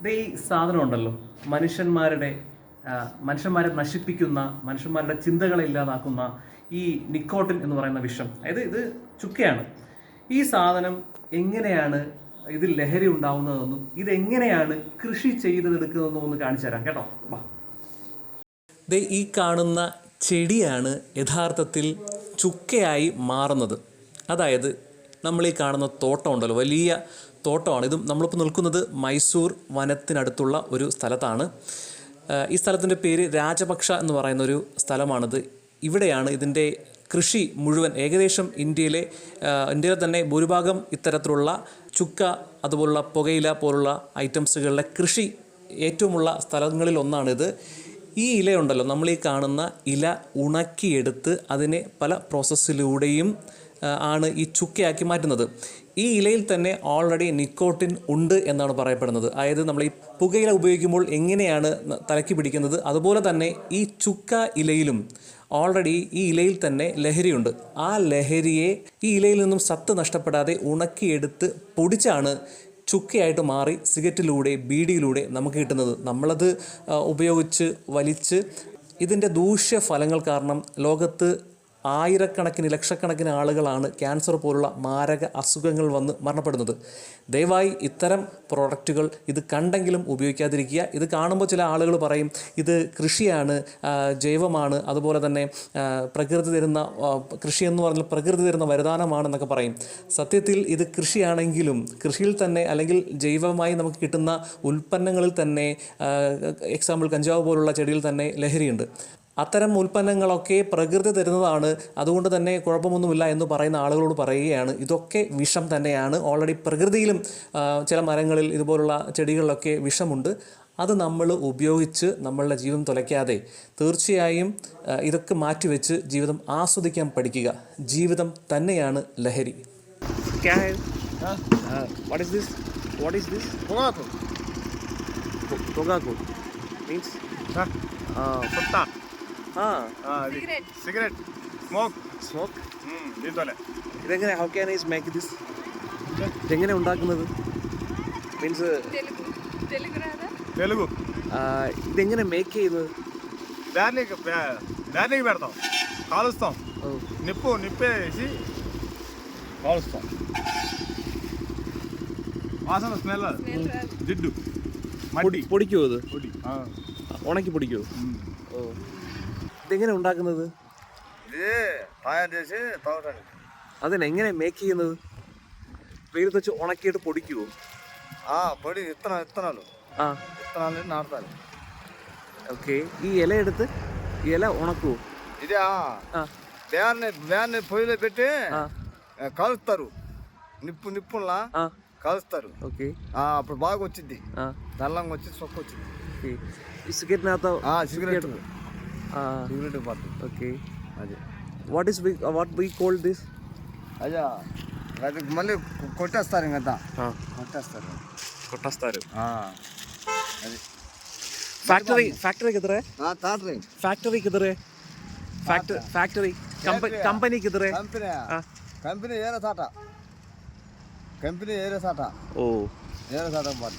ഇത് ഈ സാധനം ഉണ്ടല്ലോ മനുഷ്യന്മാരുടെ മനുഷ്യന്മാരെ നശിപ്പിക്കുന്ന മനുഷ്യന്മാരുടെ ചിന്തകളെ ഇല്ലാതാക്കുന്ന ഈ നിക്കോട്ടിൻ എന്ന് പറയുന്ന വിഷം. അതായത് ഇത് ചുക്കയാണ്. ഈ സാധനം എങ്ങനെയാണ് ഇതിൽ ലഹരി ഉണ്ടാവുന്നതെന്നും ഇതെങ്ങനെയാണ് കൃഷി ചെയ്തെടുക്കുന്നതെന്നും ഒന്ന് കാണിച്ചു തരാം കേട്ടോ. വാ. ഈ കാണുന്ന ചെടിയാണ് യഥാർത്ഥത്തിൽ ചുക്കയായി മാറുന്നത്. അതായത് നമ്മൾ ഈ കാണുന്ന തോട്ടം ഉണ്ടല്ലോ വലിയ തോട്ടമാണ്. ഇതും നമ്മളിപ്പോൾ നിൽക്കുന്നത് മൈസൂർ വനത്തിനടുത്തുള്ള ഒരു സ്ഥലത്താണ്. ഈ സ്ഥലത്തിന്റെ പേര് രാജപക്ഷ എന്ന് പറയുന്ന ഒരു സ്ഥലമാണിത്. ഇവിടെയാണ് ഇതിന്റെ കൃഷി മുഴുവൻ ഏകദേശം ഇന്ത്യയിലെ ഇന്ത്യയിലെ തന്നെ ഭൂരിഭാഗം ഇത്തരത്തിലുള്ള ചുക്ക അതുപോലുള്ള പുകയില പോലുള്ള ഐറ്റംസുകളുടെ കൃഷി ഏറ്റവുമുള്ള സ്ഥലങ്ങളിൽ ഒന്നാണിത് ഈ ഇലയുണ്ടല്ലോ നമ്മൾ ഈ കാണുന്ന ഇല ഉണക്കിയെടുത്ത് അതിനെ പല പ്രോസസ്സിലൂടെയും ആണ് ഈ ചുക്കയാക്കി മാറ്റുന്നത്. ഈ ഇലയിൽ തന്നെ ഓൾറെഡി നിക്കോട്ടിൻ ഉണ്ട് എന്നാണ് പറയപ്പെടുന്നത്. അതായത് നമ്മൾ ഈ പുകയില ഉപയോഗിക്കുമ്പോൾ എങ്ങനെയാണ് തലക്കി പിടിക്കുന്നത്? അതുപോലെ തന്നെ ഈ ചുക്ക ഇലയിലും ഓൾറെഡി ഈ ഇലയിൽ തന്നെ ലഹരിയുണ്ട്. ആ ലഹരിയെ ഈ ഇലയിൽ നിന്നും സത്ത് നഷ്ടപ്പെടാതെ ഉണക്കിയെടുത്ത് പൊടിച്ചാണ് ചുക്കയായിട്ട് മാറി സിഗരറ്റിലൂടെ ബീഡിയിലൂടെ നമുക്ക് കിട്ടുന്നത്. നമ്മളത് ഉപയോഗിച്ച് വലിച്ച് ഇതിന്റെ ദൂഷ്യഫലങ്ങൾ കാരണം ലോകത്ത് ആയിരക്കണക്കിന് ലക്ഷക്കണക്കിന് ആളുകളാണ് ക്യാൻസർ പോലുള്ള മാരക അസുഖങ്ങൾ വന്ന് മരണപ്പെടുന്നത്. ദയവായി ഇത്തരം പ്രോഡക്റ്റുകൾ ഇത് കണ്ടെങ്കിലും ഉപയോഗിക്കാതിരിക്കുക. ഇത് കാണുമ്പോൾ ചില ആളുകൾ പറയും ഇത് കൃഷിയാണ് ജൈവമാണ് അതുപോലെ തന്നെ പ്രകൃതി തരുന്ന കൃഷി എന്ന് പറഞ്ഞാൽ പ്രകൃതി തരുന്ന വരദാനമാണെന്നൊക്കെ പറയും. സത്യത്തിൽ ഇത് കൃഷിയാണെങ്കിലും കൃഷിയിൽ തന്നെ അല്ലെങ്കിൽ ജൈവമായി നമുക്ക് കിട്ടുന്ന ഉൽപ്പന്നങ്ങളിൽ തന്നെ എക്സാമ്പിൾ കഞ്ചാവ് പോലുള്ള ചെടിയിൽ തന്നെ ലഹരിയുണ്ട്. അത്തരം ഉൽപ്പന്നങ്ങളൊക്കെ പ്രകൃതി തരുന്നതാണ്. അതുകൊണ്ട് തന്നെ കുഴപ്പമൊന്നുമില്ല എന്ന് പറയുന്ന ആളുകളോട് പറയുകയാണ്. ഇതൊക്കെ വിഷം തന്നെയാണ്. ഓൾറെഡി പ്രകൃതിയിലും ചില മരങ്ങളിൽ ഇതുപോലുള്ള ചെടികളിലൊക്കെ വിഷമുണ്ട്. അത് നമ്മൾ ഉപയോഗിച്ച് നമ്മളുടെ ജീവിതം തുലയ്ക്കാതെ തീർച്ചയായും ഇതൊക്കെ മാറ്റിവെച്ച് ജീവിതം ആസ്വദിക്കാൻ പഠിക്കുക. ജീവിതം തന്നെയാണ് ലഹരി. വാട്ട് సిగరెట్ స్మోక్ സ്മോക്ക് దీంతోనే ഇതെങ്ങനെ how can ice make this ഇതെങ്ങനെ ഉണ്ടാക്കുന്നത് മീൻസ് తెలుగు తెలుగు రాదా తెలుగు ഇതെങ്ങനെ മേക്ക് ചെയ്യുന്നത് బ్యార్లీకి బ్యార్లీకి పెడతాం కాలుస్తాం నిప్పు నిప్పేసి కాలుస్తాం వాసన స్మెల్ స్మెల్ రాదు జిడ్డు మడ్డి പൊടിക്കുമോ ഇത് పొడి ഉണക്കി പൊടിക്കുമോ ഓ ഇതെങ്ങനെ ഉണ്ടാക്കുന്നത് ఇది తయారు చేసి తాగటానికి അതിനെ എങ്ങനെ മേക്ക് ചെയ്യുന്നത് വെയിലത്ത് വെച്ച് ഉണക്കിയിട്ട് പൊടിക്കുമോ పొడి విత్తనాలు విత్తనాలు ആ విత్తనాలు నాటుతారు ഓക്കെ ఈ ఇల എടുത്ത് ఈ ఇల ఉణకువు ఇది ఆ. బ్యాన్ని బ్యాన్ని పొయ్యిలో పెట్టి ఆ. ఆ, కాలుస్తారు నిప్పు నిప్పులా ఆ కాలుస్తారు ఓకే ఆ, అప్పుడు బాగా వచ్చింది ఆ తెల్లంగా వచ్చి సొక్క వచ్చింది ఓకే ఈ సిగరెట్నతో ఆ, cigarette favorite party. Okay. Ajay. What is we uh, what we call this? Ajay. ಅದಕ್ಕೆ ಮಲ್ಲಿ ಕೊಟ್ಟಸ್ತಾರೆ ಹಿಂಗಂತ ಕೊಟ್ಟಸ್ತಾರೆ ಕೊಟ್ಟಸ್ತಾರೆ ಹಾಂ ಅದೇ ಫ್ಯಾಕ್ಟರಿ ಫ್ಯಾಕ್ಟರಿ ಕಿದ್ರೆ ಹಾಂ ತಾಟ್ರಿ ಫ್ಯಾಕ್ಟರಿ ಕಿದ್ರೆ ಫ್ಯಾಕ್ಟರಿ ಫ್ಯಾಕ್ಟರಿ ಕಂಪನಿ ಕಂಪನಿ ಕಿದ್ರೆ ಕಂಪನಿ ಕಂಪನಿ ಏರೋ ಸಾಟ ಕಂಪನಿ ಏರೋ ಸಾಟ ಓ ಏರೋ ಸಾಟ ಮಾಡಿ